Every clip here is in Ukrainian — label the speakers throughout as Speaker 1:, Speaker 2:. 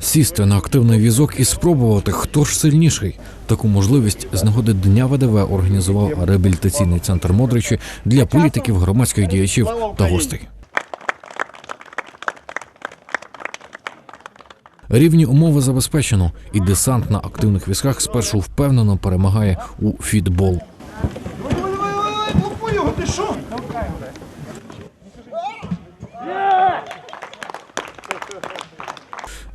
Speaker 1: Сісти на активний візок і спробувати, хто ж сильніший. Таку можливість з нагоди Дня ВДВ організував реабілітаційний центр Модричі для політиків, громадських діячів та гостей. Рівні умови забезпечено, і десант на активних візках спершу впевнено перемагає у фітбол.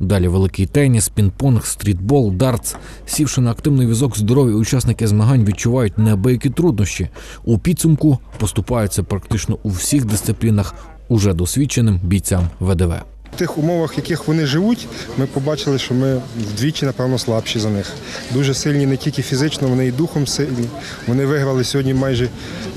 Speaker 1: Далі великий теніс, пінг-понг, стрітбол, дартс. Сівши на активний візок, здорові учасники змагань відчувають неабиякі труднощі. У підсумку поступаються практично у всіх дисциплінах уже досвідченим бійцям ВДВ.
Speaker 2: В тих умовах, в яких вони живуть, ми побачили, що ми вдвічі, напевно, слабші за них. Дуже сильні не тільки фізично, вони і духом сильні. Вони виграли сьогодні майже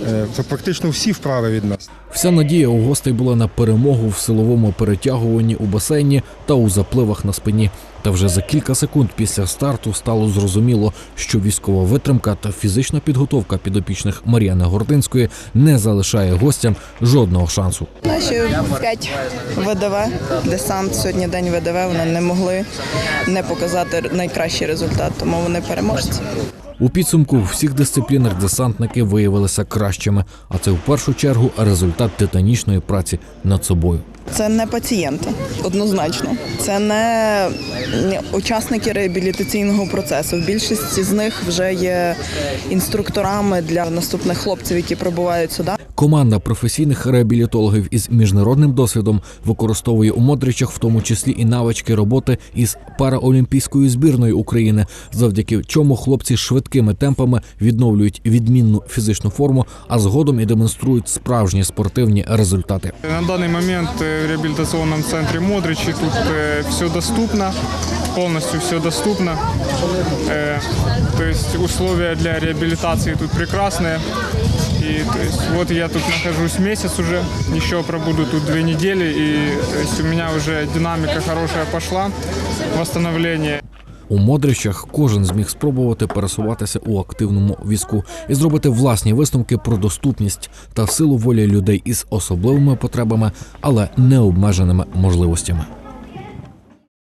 Speaker 2: е, то практично всі вправи від нас.
Speaker 1: Вся надія у гостей була на перемогу в силовому перетягуванні у басейні та у запливах на спині. Та вже за кілька секунд після старту стало зрозуміло, що військова витримка та фізична підготовка підопічних Мар'яни Гординської не залишає гостям жодного шансу.
Speaker 3: Наші п'ять ВДВ, десант сьогодні день ВДВ. Вони не могли не показати найкращий результат, тому вони переможці.
Speaker 1: У підсумку в всіх дисциплінах десантники виявилися кращими, а це в першу чергу результат титанічної праці над собою.
Speaker 3: Це не пацієнти, однозначно. Це не учасники реабілітаційного процесу. В більшості з них вже є інструкторами для наступних хлопців, які прибувають сюди.
Speaker 1: Команда професійних реабілітологів із міжнародним досвідом використовує у Модричах, в тому числі і навички роботи із параолімпійською збірною України, завдяки чому хлопці швидкими темпами відновлюють відмінну фізичну форму, а згодом і демонструють справжні спортивні результати.
Speaker 4: На данный момент э, в реабилитационном центре Модричи тут все доступно, полностью все доступно. Э, То есть условия для реабилитации тут прекрасные. И то есть, вот я тут нахожусь месяц уже, еще пробуду тут две недели, и то есть, у меня уже динамика хорошая пошла, восстановление.
Speaker 1: У Модричах кожен зміг спробувати пересуватися у активному візку і зробити власні висновки про доступність та силу волі людей із особливими потребами, але необмеженими можливостями.